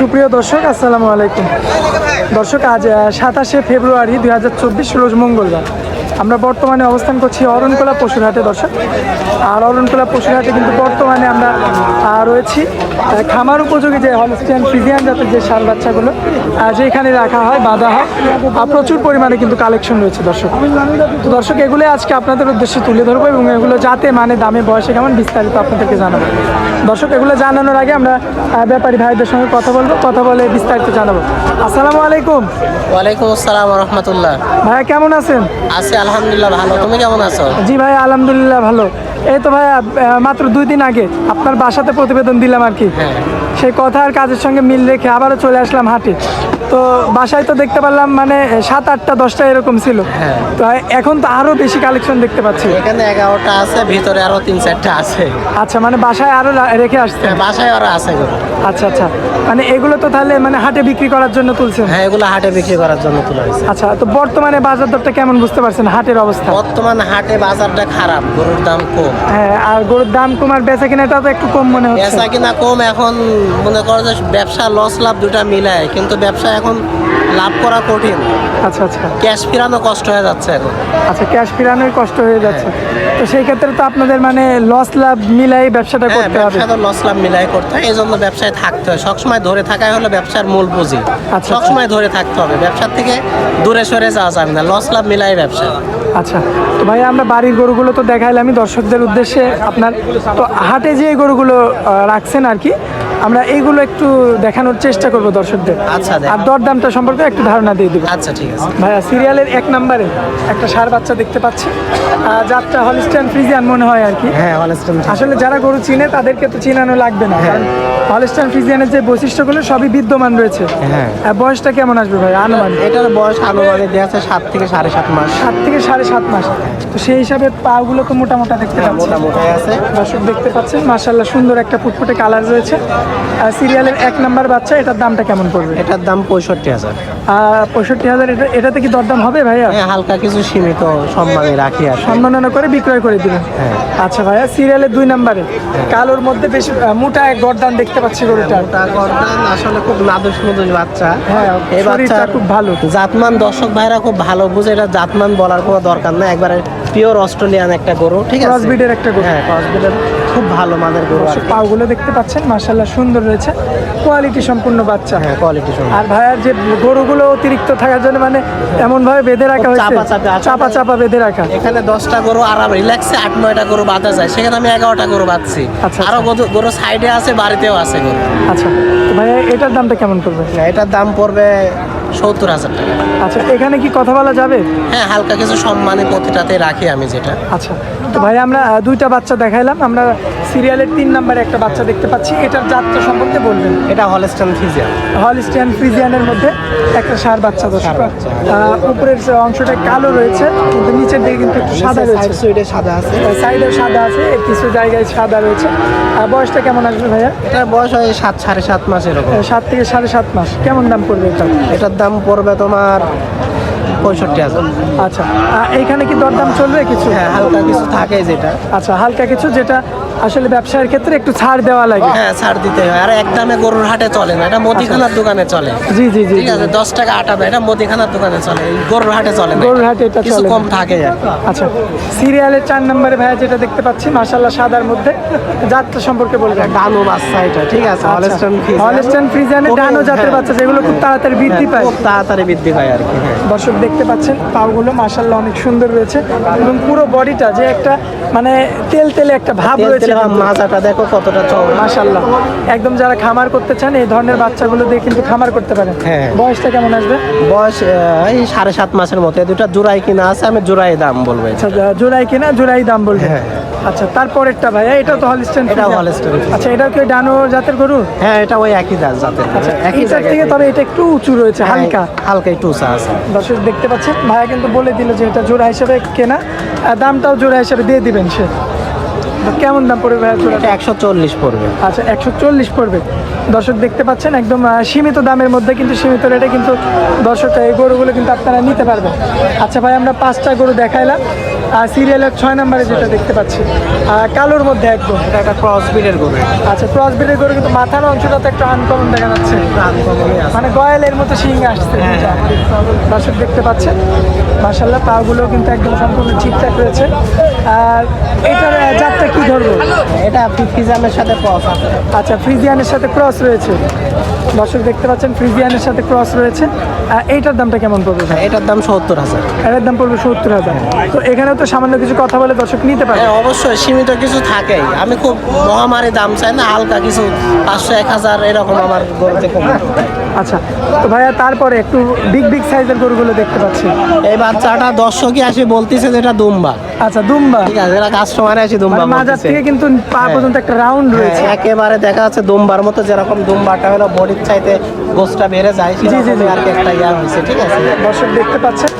সুপ্রিয় দর্শক আসসালামু আলাইকুম। দর্শক আজ সাতাশে ফেব্রুয়ারি দুই হাজার চব্বিশ রোজ মঙ্গলবার। আমরা বর্তমানে অবস্থান করছি অরণকোলা পশুরহাটে দর্শক। আর অরণকোলা পশুরহাটে কিন্তু বর্তমানে আমরা রয়েছি। খামার উপযোগী যে হলস্টিয়ান ফিজিয়ান জাতের যে সার বাচ্চাগুলো যেখানে রাখা হয় বাঁধা হয় আর প্রচুর পরিমাণে কিন্তু কালেকশন রয়েছে দর্শক। তো দর্শক এগুলো আজকে আপনাদের উদ্দেশ্যে তুলে ধরবো এবং এগুলো যাতে মানে দামে বয়সে কেমন বিস্তারিত আপনাদেরকে জানাব। দর্শক এগুলো জানানোর আগে আমরা ব্যাপারী ভাইদের সঙ্গে কথা বলব কথা বলে বিস্তারিত জানাব। আসসালামু আলাইকুম। ওয়ালাইকুম আসসালাম রহমতুল্লাহ। ভাইয়া কেমন আছেন? আছি আলহামদুলিল্লাহ ভালো। তুমি কেমন আছো? জি ভাই আলহামদুলিল্লাহ ভালো। এই তো ভাই মাত্র দুই দিন আগে আপনার বাসাতে প্রতিবেদন দিলাম আর কি। হ্যাঁ। সেই কথা আর কাজের সঙ্গে মিল রেখে আবারও চলে আসলাম হাটে। তো বাসায় তো দেখতে পারলাম মানে সাত আটটা দশটা এরকম ছিল। হ্যাঁ। তো এখন তো আরও বেশি কালেকশন দেখতে পাচ্ছি। এখানে এগারোটা আছে ভিতরে আরও তিন চারটা আছে। আচ্ছা মানে বাসায় আরও রেখে আসছেন? হ্যাঁ, বাসায় আরও আছে আচ্ছা আচ্ছা। মানে এগুলো তো তাহলে মানে হাটে বিক্রি করার জন্য তুলছেন? হ্যাঁ এগুলো হাটে বিক্রি করার জন্য তোলা হয়েছে। আচ্ছা তো বর্তমানে বাজার দরটা কেমন বুঝতে পারছেন হাটের অবস্থা? বর্তমান হাটে বাজারটা খারাপ গরুর দাম কম। হ্যাঁ আর গরুর দাম কমার বেচা কিনাটা তো একটু কম মনে হচ্ছে। বেচা কিনা কম এখন মনে করো যে ব্যবসা লস লাভ দুটা মিলায় কিন্তু ব্যবসা এখন লাভ করা কঠিন। আচ্ছা আচ্ছা। ক্যাশ ফিরানো কষ্ট হয়ে যাচ্ছে এখন। আচ্ছা ক্যাশ ফিরানোই কষ্ট হয়ে যাচ্ছে। তো সেই ক্ষেত্রে তো আপনাদের মানে লস লাভ মিলাই ব্যবসাটা হ্যাঁ করতে হবে। ব্যবসা তো লস লাভ মিলাই করতে হয় এই জন্য ব্যবসায় থাকতে হয়। সবসময় ধরে থাকাই হলো ব্যবসার মূল পুঁজি। আচ্ছা। সবসময় ধরে থাকতে হবে। ব্যবসার থেকে দূরে সরে যাওয়া যাবে না। লস লাভ মিলাই ব্যবসা। আচ্ছা তো ভাই আমরা বাড়ির গরুগুলো তো দেখাইলামই। দর্শকদের উদ্দেশ্যে আপনার তো হাটে যে গরুগুলো রাখছেন আর কি আমরা এইগুলো একটু দেখানোর চেষ্টা করব দর্শকদের। আচ্ছা। আর দরদামটা সম্পর্কে একটু ধারণা দিয়ে দেবো। আচ্ছা ঠিক আছে। ভাইয়া সিরিয়ালের এক নম্বরে একটা সার বাচ্চা দেখতে পাচ্ছি। যাত্রা হলিস্টান ফ্রিজিয়ান মনে হয় আর কি। হ্যাঁ হলস্টন আসলে যারা গরু চিনে তাদেরকে তো চিনানো লাগবে না। কারণ হলিস্টান ফ্রিজিয়ানের যে বৈশিষ্ট্যগুলো সবই বিদ্যমান রয়েছে। হ্যাঁ। বয়সটা কেমন আসবে ভাই আনুমানিক? এটার বয়স আনুমানিক দেওয়া আছে সাত থেকে সাড়ে সাত মাস। সাত থেকে সাড়ে সাত মাস। তো সেই হিসাবে পাগুলো তো মোটা মোটা দেখতে পাচ্ছি মোটামুটি আছে। দর্শক দেখতে পাচ্ছেন মার্শাল্লাহ সুন্দর একটা ফুটফুটে কালার রয়েছে। সিরিয়ালের এক নাম্বার বাচ্চা এটার দামটা কেমন পড়বে? এটার দাম পঁয়ষট্টি হাজার। আর পঁয়ষট্টি হাজার এটা এটাতে কি দরদাম হবে ভাইয়া? হ্যাঁ হালকা কিছু সীমিত সম্মানে রাখি আর। সম্মাননা করে বিক্রয় করে দিবেন। হ্যাঁ। আচ্ছা ভাইয়া সিরিয়ালের দুই নাম্বারে। কালোর মধ্যে বেশ মোটা এক গরদান দেখতে পাচ্ছি গরুটা। গর্দান আসলে খুব নাদুস মধুস বাচ্চা। হ্যাঁ, এই বাচ্চার খুব ভালো। জাতমান দর্শক ভাইরা খুব ভালো বুঝে এটা জাতমান বলার কোনো দরকার নেই। একবারে পিওর অস্ট্রেলিয়ান একটা গরু ঠিক আছে? এর একটা গরু। হ্যাঁ ক্রসবিডের খুব ভালো মানের গরু পাগুলো দেখতে পাচ্ছেন মার্শাল্লাহ সুন্দর রয়েছে। কোয়ালিটি সম্পূর্ণ বাচ্চা। হ্যাঁ কোয়ালিটি আর ভাইয়ার যে গরুগুলো অতিরিক্ত থাকার জন্য মানে এমন ভাবে বেঁধে রাখা হয়েছে চাপা চাপা বেঁধে রাখা। এখানে দশটা গরু আরাম রিল্যাক্সে আট নয়টা গরু বাঁধা যায়। সেখানে আমি এগারোটা গরু বাঁধছি। আচ্ছা, আরও আচ্ছা। গরু গরু সাইডে আছে বাড়িতেও আছে গরু। আচ্ছা তো ভাইয়া এটার দামটা কেমন পড়বে? এটার দাম পড়বে সত্তর হাজার টাকা। আচ্ছা এখানে কি কথা বলা যাবে? হ্যাঁ হালকা কিছু সম্মানে প্রতিটাতে রাখি আমি যেটা। আচ্ছা তো ভাই আমরা দুইটা বাচ্চা দেখাইলাম। আমরা সিরিয়ালের তিন নম্বরে একটা বাচ্চা দেখতে পাচ্ছি। এটার যাত্রা সম্পর্কে বলবেন? এটা হলস্টন ফিজিয়ান হলিস্টিয়ান ফ্রিজিয়ানের মধ্যে একটা সার বাচ্চা দর্শক। আহ, উপরের অংশটা কালো রয়েছে কিন্তু নিচের দিকে কিন্তু একটু সাদা রয়েছে। সুইডে সাদা আছে। সাইডে সাদা আছে কিছু জায়গায় সাদা রয়েছে। আর বয়সটা কেমন আসবে ভাইয়া? এটার বয়স হয় সাত সাড়ে সাত মাস এরকম। সাত থেকে সাড়ে সাত মাস। কেমন দাম পড়বে এটা? এটার দাম পড়বে তোমার পঁয়ষট্টি হাজার। আচ্ছা এইখানে কি দরদাম চলবে কিছু? হ্যাঁ হালকা কিছু থাকে যেটা। আচ্ছা হালকা কিছু যেটা আসলে ব্যবসায়ের ক্ষেত্রে একটু ছাড় দেওয়া লাগে। হ্যাঁ ছাড় দিতে হয়। আর একদমে গরুর হাটে চলে না এটা মুদিখানার দোকানে চলে। জি জি জি ঠিক আছে দশ টাকা আটা দেয় এটা মুদিখানার দোকানে চলে গরুর হাটে চলে না গরুর হাটে এটা কিছু। কম থাকে আচ্ছা সিরিয়ালের চার নম্বরে ভাইয়া যেটা দেখতে পাচ্ছি মাসাল্লাহ সাদার মধ্যে যাত্রা সম্পর্কে বলবেন ডানো বাচ্চা এটা ঠিক আছে হলস্টন হলস্টাইন ফ্রিজিয়ানের ডানো জাতের হ্যাঁ। বাচ্চা যেগুলো খুব তাড়াতাড়ি বৃদ্ধি পায়। খুব তাড়াতাড়ি বৃদ্ধি পায় আর কি হ্যাঁ। দর্শক দেখতে পাচ্ছেন পাগুলো মাসাল্লাহ অনেক সুন্দর রয়েছে এবং পুরো বডিটা যে একটা মানে তেল তেলে একটা ভাব রয়েছে মাজাটা দেখো কতটা চওড়া। মাসাল্লাহ একদম যারা খামার করতে চান এই ধরনের বাচ্চাগুলো দিয়ে কিন্তু খামার করতে পারেন। হ্যাঁ। বয়সটা কেমন আসবে? বয়স এই সাড়ে সাত মাসের মতো। দুটা জোড়াই কিনা আছে আমি জোড়াই দাম বলব আচ্ছা জোড়াই কিনা জোড়াই দাম বলবে? হ্যাঁ। আচ্ছা তারপরেরটা ভাইয়া এটা তো হলিস্টেন এটাও Friesian। আচ্ছা এটা কি ডানো জাতের গরু? হ্যাঁ এটা ওই একই দাস জাতের আচ্ছা একই জায়গায় থেকে তবে এটা একটু উঁচু রয়েছে হ্যাঁ, হালকা। হালকা একটু উঁচা আছে। দর্শক দেখতে পাচ্ছেন ভাইয়া কিন্তু বলে দিল যে এটা জোড়া হিসেবে কেনা। দামটাও জোড়া হিসেবে দিয়ে দিবেন সে। কেমন দাম পড়বে ভাইয়া এটা একশো চল্লিশ পড়বে। আচ্ছা একশো চল্লিশ পড়বে। দর্শক দেখতে পাচ্ছেন একদম সীমিত দামের মধ্যে কিন্তু সীমিত রেটে কিন্তু দর্শক এই গরুগুলো কিন্তু আপনারা নিতে পারবেন। আচ্ছা ভাই আমরা পাঁচটা গরু দেখাইলাম। আর সিরিয়ালের ছয় নম্বরে যেটা দেখতে পাচ্ছি কালোর মধ্যে একদম। এটা একটা ক্রস ব্রিডের গরু। আচ্ছা ক্রস ব্রিডের গরু কিন্তু মাথার অংশটা তো একটু আনকমন দেখা যাচ্ছে। মানে গয়ালের মতো শিং আসছে। দুইটা। দর্শক দেখতে পাচ্ছেন মাসাল্লাহ পাগুলো কিন্তু একদম সম্পূর্ণ ঠিকঠাক রয়েছে। আর এটার জাতটা কি ধরবো? এটা ফ্রিজিয়ানের সাথে ক্রস আছে। আচ্ছা ফ্রিজিয়ানের সাথে ক্রস রয়েছে। দর্শক দেখতে পাচ্ছেন ফ্রিজিয়ানের সাথে ক্রস রয়েছে। এইটার দামটা কেমন পড়বে ভাই? এটার দাম সত্তর হাজার। এটার দাম পড়বে সত্তর হাজার। তো এখানেও তো সামান্য কিছু কথা বলে দর্শক নিতে পারে হ্যাঁ অবশ্যই সীমিত কিছু থাকেই। আমি খুব মহামারী দাম চাই না হালকা কিছু পাঁচশো এক হাজার এরকম আমার গরুতে কম। আচ্ছা তো ভাইয়া তারপরে একটু বিগ বিগ সাইজের গরুগুলো দেখতে পাচ্ছি। এই বাচ্চাটা দর্শকই আসে বলতেছে যে এটা দুম্বা? আচ্ছা দুম্বা। ঠিক আছে এরা কাস্টমারে আসে দুম্বা মানে মাজার থেকে কিন্তু পা পর্যন্ত একটা রাউন্ড রয়েছে। হ্যাঁ, একেবারে দেখা যাচ্ছে দুম্বার মতো যেরকম দুম্বাটা হলো বডির চাইতে গোসটা বেড়ে যায় জি, জি। জি আর কি একটা ইয়া হয়েছে ঠিক আছে দর্শক দেখতে পাচ্ছেন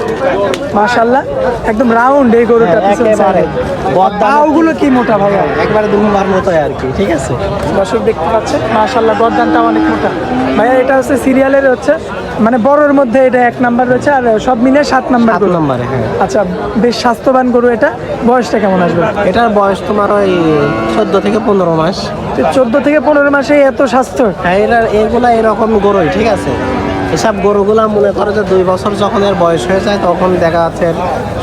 মাশাআল্লাহ একদম রাউন্ড এই গরুটা হ্যাঁ, একেবারে। এ। কি মোটা ভাই একবারে দুম্বার মতো আর কি ঠিক আছে দর্শক দেখতে পাচ্ছেন মাশাআল্লাহ গরদানটা অনেক মোটা ভাইয়া এটা হচ্ছে সিরিয়ালের হচ্ছে মানে বড়র মধ্যে এটা এক নাম্বার রয়েছে আর সব মিলে সাত নাম্বার সাত নাম্বার হ্যাঁ। আচ্ছা বেশ স্বাস্থ্যবান গরু এটা। বয়সটা কেমন আসবে? এটার বয়স তোমার ওই চোদ্দ থেকে পনেরো মাস। চোদ্দ থেকে পনেরো মাসে এত স্বাস্থ্য? হ্যাঁ এরা এগুলা এরকম গরুই ঠিক আছে? এসব গরুগুলা মনে করো যে দুই বছর যখন এর বয়স হয়ে যায় তখন দেখা যাচ্ছে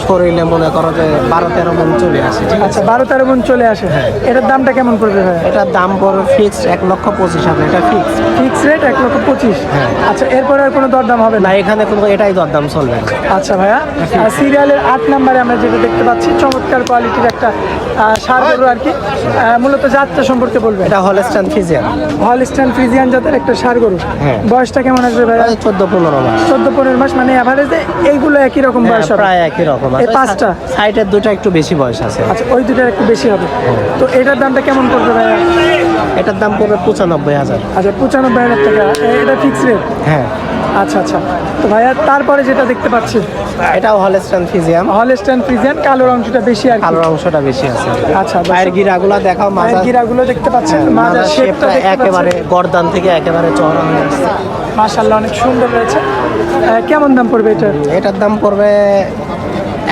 শরীরে মনে করো যে বারো তেরো মন চলে আসে ঠিক আছে? আচ্ছা বারো তেরো মন চলে আসে। এটার দামটা কেমন পড়বে ভাই? এটার দাম পড়বে ফিক্সড এক লক্ষ পঁচিশ হাজার এটা ফিক্স ফিক্স রেট এক লক্ষ পঁচিশ? হ্যাঁ। আচ্ছা এরপরে আর কোনো দরদাম হবে না? এখানে কোনো এটাই দরদাম চলবে আচ্ছা ভাইয়া আর সিরিয়ালের আট নাম্বারে আমরা যেটা দেখতে পাচ্ছি চমৎকার কোয়ালিটির একটা সার গরু আর কি। মূলত যাত্রা সম্পর্কে বলবেন। এটা হলস্টান ফিজিয়ান হলস্টাইন ফ্রিজিয়ান জাতের একটা সার গরু। হ্যাঁ। বয়সটা কেমন আসবে ভাইয়া? চোদ্দ পনেরো মাস। চোদ্দ পনেরো মাস মানে অ্যাভারেজে এইগুলো একই রকম হ্যাঁ, বয়স প্রায় একই রকম। এই পাঁচটা? সাইডের দুটো একটু বেশি বয়স আছে। আচ্ছা ওই দুটার একটু বেশি হবে। তো এটার দামটা কেমন পড়বে ভাইয়া? এটার দাম পড়বে পঁচানব্বই হাজার। আচ্ছা পঁচানব্বই হাজার টাকা। এটা ফিক্স রেট হ্যাঁ। আচ্ছা আচ্ছা। তো ভাইয়া তারপরে যেটা দেখতে পাচ্ছি? এটাও হলস্টান ফিজিয়াম। হলস্টাইন ফ্রিজিয়ান কালোর অংশটা বেশি আর। কালোর অংশটা বেশি আছে। আচ্ছা পায়ের গিরাগুলো দেখাও মায়ের গিরাগুলো দেখতে পাচ্ছেন মাজার মাথার শেপটা একেবারে গর্দান থেকে একেবারে চওড়া হয়ে আসছে। মাশাআল্লাহ অনেক সুন্দর রয়েছে। কেমন দাম পড়বে এটা এটার দাম পড়বে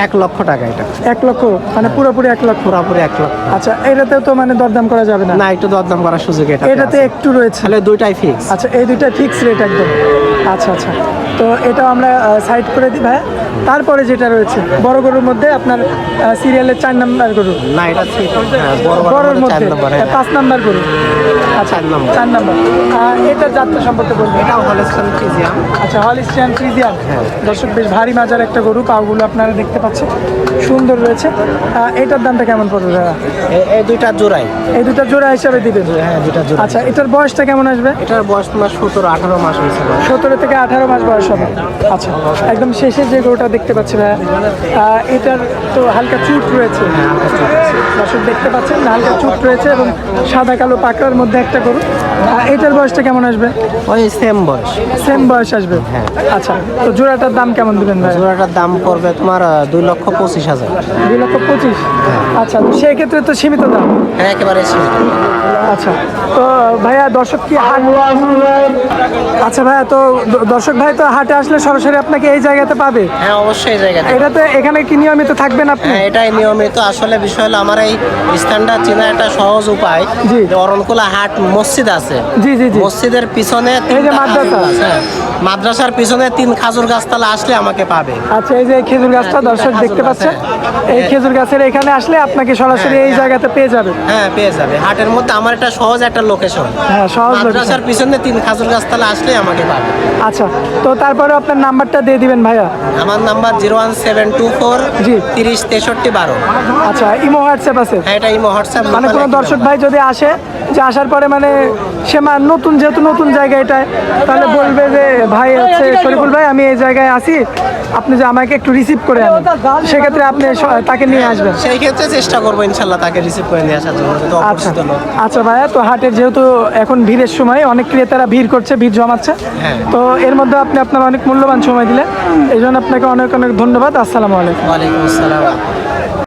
এক লক্ষ টাকা এটা। এক লক্ষ? মানে পুরোপুরি এক লক্ষ? পুরোপুরি এক লক্ষ। আচ্ছা এটাতেও তো মানে দরদাম করা যাবে না? না একটু দরদাম করার সুযোগ এটা এটাতে একটু রয়েছে। তাহলে দুইটাই ফিক্স আচ্ছা এই দুইটা ফিক্স রেট একদম। আচ্ছা আচ্ছা। তো এটা আমরা সাইড করে দিই ভাইয়া তারপরে যেটা রয়েছে বড় গরুর মধ্যে আপনার সিরিয়ালের চার নাম্বার গরু। না এটা হ্যাঁ মধ্যে এটা পাঁচ নাম্বার গরু। আচ্ছা চার নাম্বার। এটার যাত্রা সম্পর্কে বলবেন? এটাও হলস্টান ফিজিয়াম আচ্ছা হ্যাঁ। দর্শক বেশ ভারী মাজার একটা গরু পাগুলো আপনারা দেখতে পাচ্ছেন। সুন্দর রয়েছে। এটার দামটা কেমন পড়বে? এই দুইটা জোড়াই। এই দুটো জোড়া হিসাবে হ্যাঁ দুইটা জোড়া। আচ্ছা এটার বয়সটা কেমন আসবে? এটার বয়স তোমার সতেরো আঠারো মাস হয়েছিল সতেরো থেকে আঠারো মাস বয়স হবে। আচ্ছা একদম শেষে যে গরুটা দেখতে পাচ্ছি ভাইয়া আহ, এটার তো হালকা চুট রয়েছে। দর্শক দেখতে পাচ্ছেন হালকা চুট রয়েছে এবং সাদা কালো পাকড়ার মধ্যে একটা গরু। এটার বয়সটা কেমন আসবে? ওই সেম বয়স। সেম বয়স আসবে? হ্যাঁ। আচ্ছা তো জোড়াটার দাম কেমন দিবেন ভাই? জোড়াটার দাম পড়বে তোমার দুই লক্ষ পঁচিশ হাজার। দুই লক্ষ পঁচিশ? আচ্ছা তো সেই ক্ষেত্রে তো সীমিত দাম। হ্যাঁ একেবারে সীমিত। আচ্ছা তো ভাইয়া দর্শক কি হাট আচ্ছা ভাইয়া তো দর্শক ভাই তো হাটে আসলে সরাসরি আপনাকে এই জায়গাতে পাবে? হ্যাঁ অবশ্যই এই জায়গাতে। এটাতে এখানে কি নিয়মিত থাকবেন আপনি? হ্যাঁ এটাই নিয়মিত। আসলে বিষয় হলো আমার এই স্থানটা চেনা একটা সহজ উপায়। জি। অরণকুলা হাট মসজিদ আছে। জি জি জি। মসজিদের পিছনে এই যে মাদ্রাসা। খাজুর গাছ, হ্যাঁ। মাদ্রাসার পিছনে তিন খাজুর গাছতলা আসলে আমাকে পাবে। আচ্ছা এই যে খেজুর গাছটা হ্যাঁ, দর্শক দেখতে পাচ্ছেন? এই খেজুর গাছের এখানে আসলে আপনাকে সরাসরি এই জায়গাতে পেয়ে যাবে। হ্যাঁ পেয়ে যাবে। হাটের মধ্যে আমার একটা সহজ একটা লোকেশন হ্যাঁ সহজ মাদ্রাসার পিছনে তিন খাজুর গাছতলা আসলে আমাকে পাবে। আচ্ছা তো তারপরে আপনার নাম্বারটা দিয়ে দিবেন ভাইয়া। আমার number zero one seven two four জি। তিরিশ তেষট্টি বারো। আচ্ছা ইমো হোয়াটসঅ্যাপ আছে? হ্যাঁ এটা ইমো হোয়াটসঅ্যাপ মানে কোনো দর্শক ভাই যদি আসে যে আসার পরে মানে সে নতুন যেহেতু নতুন জায়গা এটায় তাহলে বলবে যে ভাই হচ্ছে শরীফুল ভাই আমি এই জায়গায় আসি আপনি যে আমাকে একটু রিসিভ করে আনেন। সেক্ষেত্রে আপনি তাকে নিয়ে আসবেন। সেই ক্ষেত্রে চেষ্টা করব ইনশাল্লাহ তাকে রিসিভ করে নিয়ে আসার জন্য আচ্ছা। আচ্ছা ভাইয়া তো হাটের যেহেতু এখন ভিড়ের সময় অনেক ক্রেতারা ভিড় করছে ভিড় জমাচ্ছে। হ্যাঁ। তো এর মধ্যে আপনি আপনার অনেক মূল্যবান সময় দিলেন। এই জন্য আপনাকে অনেক অনেক ধন্যবাদ। আসসালামু আলাইকুম। ওয়ালাইকুম আসসালাম।